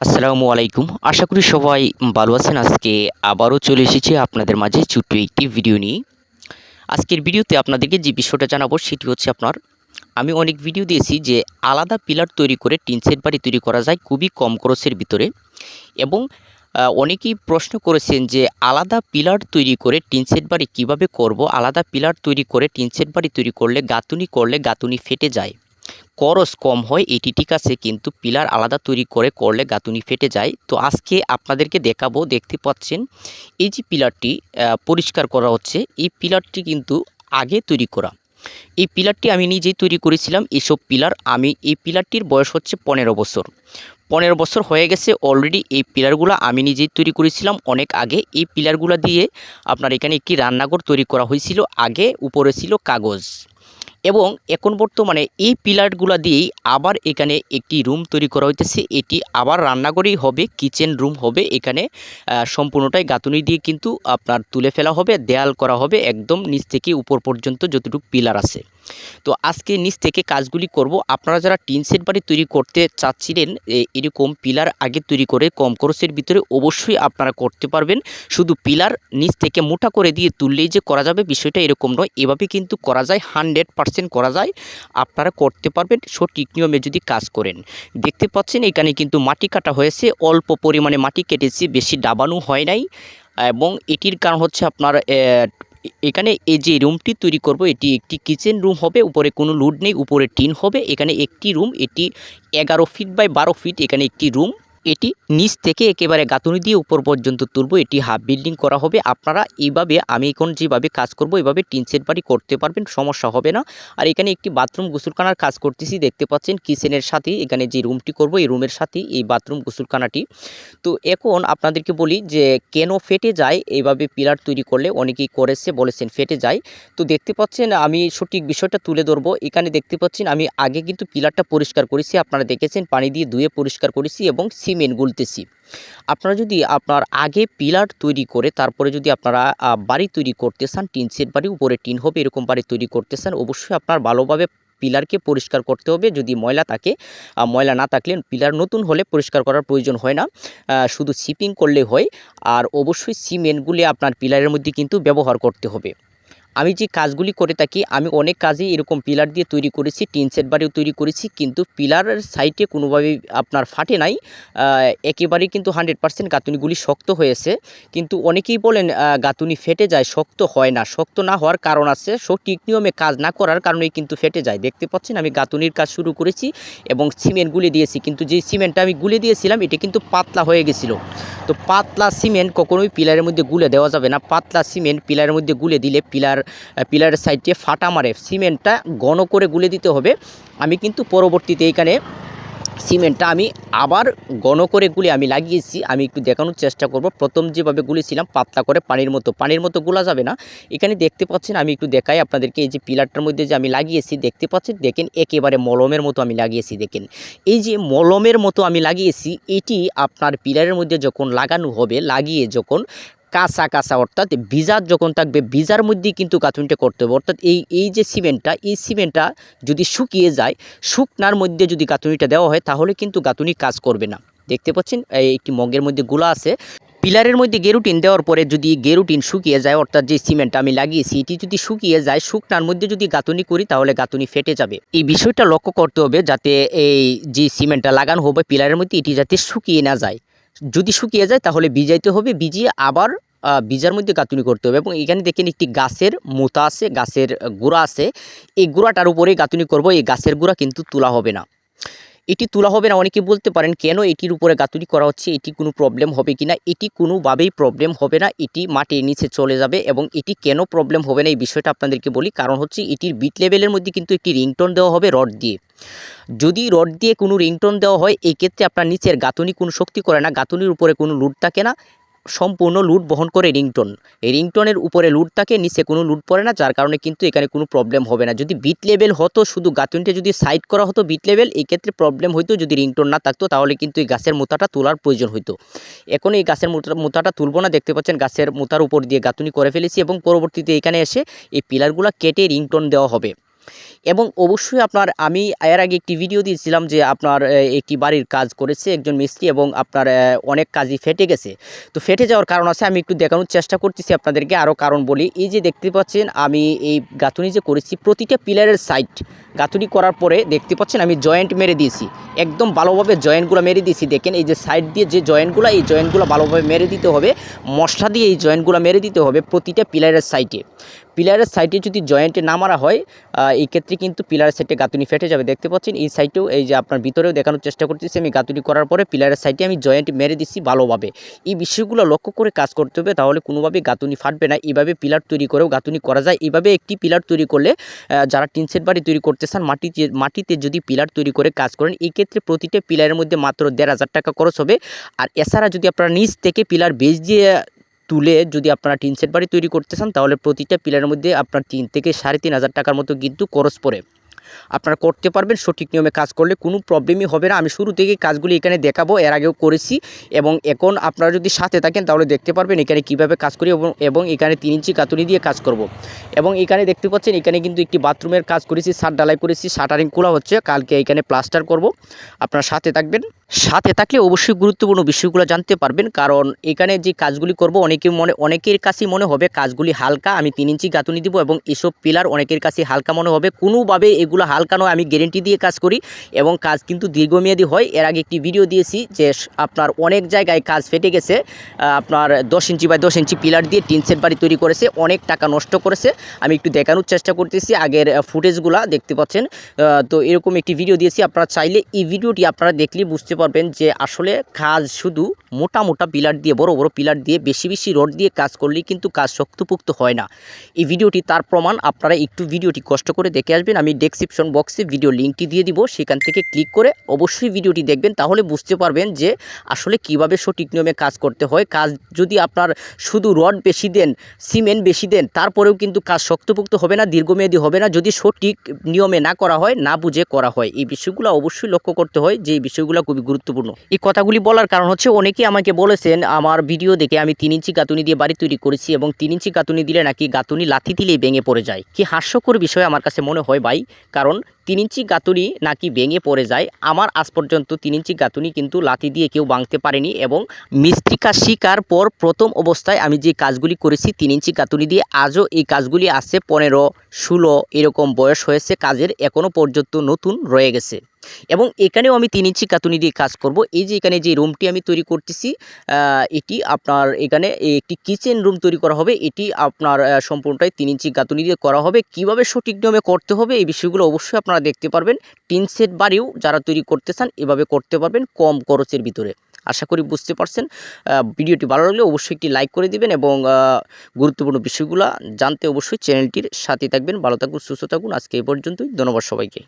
আসসালামু আলাইকুম। আশা করি সবাই ভালো আছেন। আজকে আবারও চলে এসেছি আপনাদের মাঝে ছোট্ট একটি ভিডিও নিয়ে। আজকের ভিডিওতে আপনাদেরকে যে বিষয়টা জানাব সেটি হচ্ছে আপনার, আমি অনেক ভিডিও দিয়েছি যে আলাদা পিলার তৈরি করে টিন সেট বাড়ি তৈরি করা যায় খুবই কম খরচের ভিতরে এবং অনেকেই প্রশ্ন করেছেন যে আলাদা পিলার তৈরি করে টিন সেট বাড়ি কীভাবে করব? আলাদা পিলার তৈরি করে টিন সেট বাড়ি তৈরি করলে গাঁথুনি করলে গাঁথুনি ফেটে যায়। খরচ কম হয়, এটি ঠিক আছে, কিন্তু পিলার আলাদা তৈরি করে করলে গাঁথুনি ফেটে যায়। তো আজকে আপনাদেরকে দেখাবো, দেখতে পাচ্ছেন, এই যে পিলারটি পরিষ্কার করা হচ্ছে, এই পিলারটি কিন্তু আগে তৈরি করা। এই পিলারটি আমি নিজেই তৈরি করেছিলাম এইসব পিলার, আমি, এই পিলারটির বয়স হচ্ছে পনেরো বছর। পনেরো বছর হয়ে গেছে অলরেডি এই পিলারগুলো আমি নিজেই তৈরি করেছিলাম, অনেক আগে। এই পিলারগুলো দিয়ে আপনার এখানে একটি রান্নাঘর তৈরি করা হয়েছিল, আগে উপরে ছিল কাগজ। এবং এখন বর্তমানে এই পিলারগুলা দিয়েই আবার এখানে একটি রুম তৈরি করা হইতেছে। এটি আবার রান্নাঘরেই হবে, কিচেন রুম হবে। এখানে সম্পূর্ণটাই গাঁথুনি দিয়ে কিন্তু আপনার তুলে ফেলা হবে, দেয়াল করা হবে, একদম নিচ থেকে উপর পর্যন্ত যতটুকু পিলার আছে। তো আজকে নিচ থেকে কাজগুলি করব। আপনারা যারা টিন সেট বাড়ি তৈরি করতে চাচ্ছিলেন এরকম পিলার আগে তৈরি করে কম খরচের ভিতরে অবশ্যই আপনারা করতে পারবেন। শুধু পিলার নিচ থেকে মোটা করে দিয়ে তুললেই যে করা যাবে বিষয়টা এরকম নয়। এভাবে কিন্তু করা যায়, হানড্রেড পারসেন্ট করা যায়। আপনারা করতে পারবেন, সঠিক নিয়মে যদি কাজ করেন। দেখতে পাচ্ছেন এখানে কিন্তু মাটি কাটা হয়েছে, অল্প পরিমাণে মাটি কেটেছি, বেশি ডাবানো হয় নাই। এবং এটির কারণ হচ্ছে আপনার এখানে এই যে রুমটি তৈরি করব, এটি একটি কিচেন রুম হবে, উপরে কোনো লুড নেই, উপরে টিন হবে। এখানে একটি রুম এটি এগারো ফিট বাই বারো ফিট এখানে একটি রুম এটি নিচ থেকে একেবারে গাঁথুনি দিয়ে উপর পর্যন্ত তুলব। এটি হাফ বিল্ডিং করা হবে। আপনারা এইভাবে, আমি এখন যেভাবে কাজ করব এভাবে টিন সেট বাড়ি করতে পারবেন, সমস্যা হবে না। আর এখানে একটি বাথরুম গোসলখানার কাজ করতেছি, দেখতে পাচ্ছেন কিচেনের সাথে, এখানে যে রুমটি করব, এই রুমের সাথেই এই বাথরুম গোসলখানাটি। তো এখন আপনাদেরকে বলি যে, কেন ফেটে যায়? এইভাবে পিলার তৈরি করলে অনেকেই করেছে, বলেছেন ফেটে যায়। তো দেখতে পাচ্ছেন, আমি সঠিক বিষয়টা তুলে ধরবো। এখানে দেখতে পাচ্ছেন, আমি আগে কিন্তু পিলারটা পরিষ্কার করেছি, আপনারা দেখেছেন, পানি দিয়ে ধুয়ে পরিষ্কার করেছি এবং সিমেন্ট গুলতেছি আপনারা যদি আপনার আগে পিলার তৈরি করে, তারপরে যদি আপনারা বাড়ি তৈরি করতে চান, টিন সেট বাড়ি, উপরে টিন হবে, এরকম বাড়ি তৈরি করতে চান, অবশ্যই আপনার ভালোভাবে পিলারকে পরিষ্কার করতে হবে। যদি ময়লা থাকে ময়লা না থাকলে পিলার নতুন হলে পরিষ্কার করার প্রয়োজন হয় না। শুধু শিপিং করলে হয়, আর অবশ্যই সিমেন্টগুলি আপনার পিলারের মধ্যে কিন্তু ব্যবহার করতে হবে। আমি যে কাজগুলি করে থাকি, আমি অনেক কাজই এরকম পিলার দিয়ে তৈরি করেছি, টিন সেট বাড়িও তৈরি করেছি, কিন্তু পিলারের সাইডে কোনোভাবেই আপনার ফাটে নাই। একেবারেই কিন্তু হান্ড্রেড পার্সেন্ট গাঁথুনিগুলি শক্ত হয়েছে। কিন্তু অনেকেই বলেন গাঁথুনি ফেটে যায়, শক্ত হয় না। শক্ত না হওয়ার কারণ আছে, সঠিক নিয়মে কাজ না করার কারণেই কিন্তু ফেটে যায়। দেখতে পাচ্ছেন, আমি গাঁথুনির কাজ শুরু করেছি এবং সিমেন্ট গুলে দিয়েছি, কিন্তু যে সিমেন্টটা আমি গুলে দিয়েছিলাম, এটা কিন্তু পাতলা হয়ে গেছিল। তো পাতলা সিমেন্ট কখনোই পিলারের মধ্যে গুলে দেওয়া যাবে না। পাতলা সিমেন্ট পিলারের মধ্যে গুলে দিলে পিলার পিলারের সাইডে ফাটা মারে। সিমেন্টটা ঘন করে গুলে দিতে হবে। আমি কিন্তু পরবর্তীতে এখানে সিমেন্টটা আমি আবার ঘন করে গুলে আমি লাগিয়েছি। আমি একটু দেখানোর চেষ্টা করব। প্রথম যেভাবে গুলেছিলাম, পাতলা করে পানির মতো। পানির মতো গোলা যাবে না। এখানে দেখতে পাচ্ছেন, আমি একটু দেখাই আপনাদেরকে। এই যে পিলারটার মধ্যে যে আমি লাগিয়েছি, দেখতে পাচ্ছেন? দেখেন, একেবারে মলমের মতো আমি লাগিয়েছি, দেখেন। এই যে মলমের মতো আমি লাগিয়েছি, এটি আপনার পিলারের মধ্যে যখন লাগানো হবে, লাগিয়ে যখন কাঁচা কাঁচা, অর্থাৎ ভিজার যখন থাকবে ভিজার মধ্যেই কিন্তু গাঁথুনিটা করতে হবে। অর্থাৎ এই এই যে সিমেন্টটা, এই সিমেন্টটা যদি শুকিয়ে যায়, শুকনার মধ্যে যদি গাঁথুনিটা দেওয়া হয়, তাহলে কিন্তু গাঁথুনি কাজ করবে না। দেখতে পাচ্ছেন? এই একটি মগের মধ্যে গুলা আছে। পিলারের মধ্যে গেরুটিন দেওয়ার পরে যদি গেরুটিন শুকিয়ে যায়, অর্থাৎ যে সিমেন্টটা আমি লাগিয়েছি, এটি যদি শুকিয়ে যায়, শুকনার মধ্যে যদি গাঁথুনি করি, তাহলে গাঁথুনি ফেটে যাবে। এই বিষয়টা লক্ষ্য করতে হবে যাতে এই যে সিমেন্টটা লাগানো হবে, পিলারের মধ্যে এটি যাতে শুকিয়ে না যায়। যদি শুকিয়ে যায় তাহলে ভিজাইতে হবে, ভিজিয়ে আবার বীজার মধ্যে গাঁথুনি করতে হবে এবং এখানে দেখেন একটি গাছের মোতা আছে, গাছের গোড়া আছে। এই গোড়াটার উপরে গাঁথুনি করব, এই গাছের গোড়া কিন্তু তোলা হবে না। এটি তোলা হবে না। অনেকে বলতে পারেন, কেন এটির উপরে গাঁথুনি করা হচ্ছে? এটি কোনো প্রবলেম হবে কি না এটি কোনোভাবেই প্রবলেম হবে না। এটি মাটির নিচে চলে যাবে এবং এটি কেন প্রবলেম হবে না এই বিষয়টা আপনাদেরকে বলি। কারণ হচ্ছে এটির বিট লেভেলের মধ্যে কিন্তু একটি রিংটোন দেওয়া হবে রড দিয়ে। যদি রড দিয়ে কোনো রিংটোন দেওয়া হয়, এক্ষেত্রে ক্ষেত্রে আপনার নিচের গাঁথুনি কোনো শক্তি করে না। গাঁথনির উপরে কোনো লুট থাকে না। সম্পূর্ণ লুট বহন করে রিংটোন। এই রিংটোনের উপরে লুট থাকে, নিচে কোনো লুট পড়ে না, যার কারণে কিন্তু এখানে কোনো প্রবলেম হবে না। যদি বিট লেভেল হতো, শুধু গাঁথুনিটা যদি সাইড করা হতো বিট লেভেল এই ক্ষেত্রে প্রবলেম হইতো। যদি রিংটোন না থাকতো, তাহলে কিন্তু এই গাছের মোতাটা তোলার প্রয়োজন হইতো। এখন এই গাছের মোতা মোতাটা তুলবো না, দেখতে পাচ্ছেন গাছের মোতার উপর দিয়ে গাঁথুনি করে ফেলেছি এবং পরবর্তীতে এখানে এসে এই পিলারগুলো কেটে রিংটোন দেওয়া হবে। এবং অবশ্যই আপনার আমি এর আগে একটি ভিডিও দিয়েছিলাম যে আপনার একটি বাড়ির কাজ করেছে একজন মিস্ত্রি এবং আপনার অনেক কাজই ফেটে গেছে। তো ফেটে যাওয়ার কারণ আছে, আমি একটু দেখানোর চেষ্টা করতেছি আপনাদেরকে আরও কারণ বলি। এই যে দেখতে পাচ্ছেন, আমি এই গাঁথুনি যে করেছি, প্রতিটা পিলারের সাইড গাঁথুনি করার পরে দেখতে পাচ্ছেন, আমি জয়েন্ট মেরে দিয়েছি। একদম ভালোভাবে জয়েন্টগুলো মেরে দিয়েছি। দেখেন, এই যে সাইড দিয়ে যে জয়েন্টগুলো এই জয়েন্টগুলো ভালোভাবে মেরে দিতে হবে। মশলা দিয়ে এই জয়েন্টগুলো মেরে দিতে হবে প্রতিটা পিলারের সাইডে পিলারের সাইডে যদি জয়েন্টে না মারা হয় আহ, এই ক্ষেত্রে কিন্তু পিলারের সাইডে গাঁথুনি ফেটে যাবে। দেখতে পাচ্ছেন এই সাইডেও এই যে আপনার ভিতরেও দেখানোর চেষ্টা করতেছি আমি গাঁথুনি করার পরে পিলারের সাইডে আমি জয়েন্ট মেরে দিচ্ছি ভালোভাবে। এই বিষয়গুলো লক্ষ্য করে কাজ করতে হবে তাহলে কোনোভাবেই গাঁথুনি ফাটবে না। এইভাবে পিলার তৈরি করেও গাঁথুনি করা যায়। এইভাবে একটি পিলার তৈরি করলে যারা টিনসেট বাড়ি তৈরি করতে চান মাটিতে মাটিতে যদি পিলার তৈরি করে কাজ করেন এই ক্ষেত্রে প্রতিটা পিলারের মধ্যে মাত্র দেড় হাজার টাকা খরচ হবে। আর এছাড়া যদি আপনারা নিচ থেকে পিলার বেজ দিয়ে তুলে যদি আপনারা টিন সেট বাড়ি তৈরি করতে চান, তাহলে প্রতিটা পিলারের মধ্যে আপনার তিন থেকে সাড়ে তিন হাজার টাকার মতো কিন্তু খরচ পড়ে। আপনারা করতে পারবেন, সঠিক নিয়মে কাজ করলে কোনো প্রবলেমই হবে না। আমি শুরু থেকে কাজগুলি এখানে দেখাবো, এর আগেও করেছি এবং এখন আপনারা যদি সাথে থাকেন তাহলে দেখতে পারবেন এখানে কীভাবে কাজ করি এবং এখানে তিন ইঞ্চি কাতুরি দিয়ে কাজ করব। এবং এখানে দেখতে পাচ্ছেন এখানে কিন্তু একটি বাথরুমের কাজ করেছি, সার ডালাই করেছি, শাটারিং খোলা হচ্ছে, কালকে এখানে প্লাস্টার করব। আপনারা সাথে থাকবেন। সাথে থাকলে অবশ্যই গুরুত্বপূর্ণ বিষয়গুলো জানতে পারবেন, কারণ এখানে যে কাজগুলি করব, অনেকের মনে, অনেকের কাছেই মনে হবে কাজগুলি হালকা, আমি তিন ইঞ্চি গাঁথুনি দিব এবং এসব পিলার অনেকের কাছে হালকা মনে হবে। কোনোভাবে এগুলো হালকা নয়, আমি গ্যারেন্টি দিয়ে কাজ করি এবং কাজ কিন্তু দীর্ঘমেয়াদী হয়। এর আগে একটি ভিডিও দিয়েছি যে আপনার অনেক জায়গায় কাজ ফেটে গেছে আপনার দশ ইঞ্চি বাই দশ ইঞ্চি পিলার দিয়ে টিন সেট বাড়ি তৈরি করেছে, অনেক টাকা নষ্ট করেছে। আমি একটু দেখানোর চেষ্টা করতেছি আগের ফুটেজগুলা, দেখতে পাচ্ছেন। তো এরকম একটি ভিডিও দিয়েছি, আপনারা চাইলে এই ভিডিওটি আপনারা দেখলে বুঝতে পারবেন যে আসলে কাজ শুধু মোটা মোটা পিলার দিয়ে, বড় বড় পিলার দিয়ে, বেশি বেশি রড দিয়ে কাজ করলেই কিন্তু কাজ শক্তপুক্ত হয় না। এই ভিডিওটি তার প্রমাণ, আপনারা একটু ভিডিওটি কষ্ট করে দেখে আসবেন। আমি ডেসক্রিপশন বক্সে ভিডিও লিঙ্কটি দিয়ে দিব। সেখান থেকে ক্লিক করে অবশ্যই ভিডিওটি দেখবেন। তাহলে বুঝতে পারবেন যে আসলে কীভাবে সঠিক নিয়মে কাজ করতে হয়। কাজ যদি আপনার শুধু রড বেশি দেন সিমেন্ট বেশি দেন, তারপরেও কিন্তু কাজ শক্তপুক্ত হবে না, দীর্ঘমেয়াদী হবে না। যদি সঠিক নিয়মে না করা হয়, না বুঝে করা হয়, এই বিষয়গুলো অবশ্যই লক্ষ্য করতে হয় যে এই বিষয়গুলো খুবই গুরুত্বপূর্ণ। এই কথাগুলি বলার কারণ হচ্ছে, অনেকেই আমাকে বলেছেন, আমার ভিডিও দেখে আমি তিন ইঞ্চি গাঁথুনি দিয়ে বাড়ি তৈরি করেছি এবং তিন ইঞ্চি গাঁথুনি দিলে নাকি গাঁথুনি লাথি দিলেই ভেঙে পড়ে যায়। কি হাস্যকর বিষয় আমার কাছে মনে হয় ভাই কারণ তিন ইঞ্চি গাঁথুনি নাকি ভেঙে পড়ে যায়। আমার আজ পর্যন্ত তিন ইঞ্চি গাঁথুনি কিন্তু লাথি দিয়ে কেউ ভাঙতে পারেনি এবং মিস্ত্রি কাজ শিকার পর প্রথম অবস্থায় আমি যে কাজগুলি করেছি, তিন ইঞ্চি গাঁতুনি দিয়ে আজও এই কাজগুলি আসছে পনেরো ষোলো এরকম বয়স হয়েছে, কাজের এখনও পর্যন্ত নতুন রয়ে গেছে। এবং এখানেও আমি তিন ইঞ্চি কাতুনি দিয়ে কাজ করব। এই যে এখানে যে রুমটি আমি তৈরি করতেছি এটি আপনার এখানে একটি কিচেন রুম তৈরি করা হবে। এটি আপনার সম্পূর্ণটাই তিন ইঞ্চি গাঁথুনি দিয়ে করা হবে। কীভাবে সঠিক নিয়মে করতে হবে এই বিষয়গুলো অবশ্যই আপনারা দেখতে পারবেন। টিন সেট বাড়িও যারা তৈরি করতে চান, এভাবে করতে পারবেন কম খরচের ভিতরে। আশা করি বুঝতে পারছেন। ভিডিওটি ভালো লাগলে অবশ্যই একটি লাইক করে দিবেন এবং গুরুত্বপূর্ণ বিষয়গুলো জানতে অবশ্যই চ্যানেলটির সাথে থাকবেন। ভালো থাকুন, সুস্থ থাকুন। আজকে এই পর্যন্তই। ধন্যবাদ সবাইকে।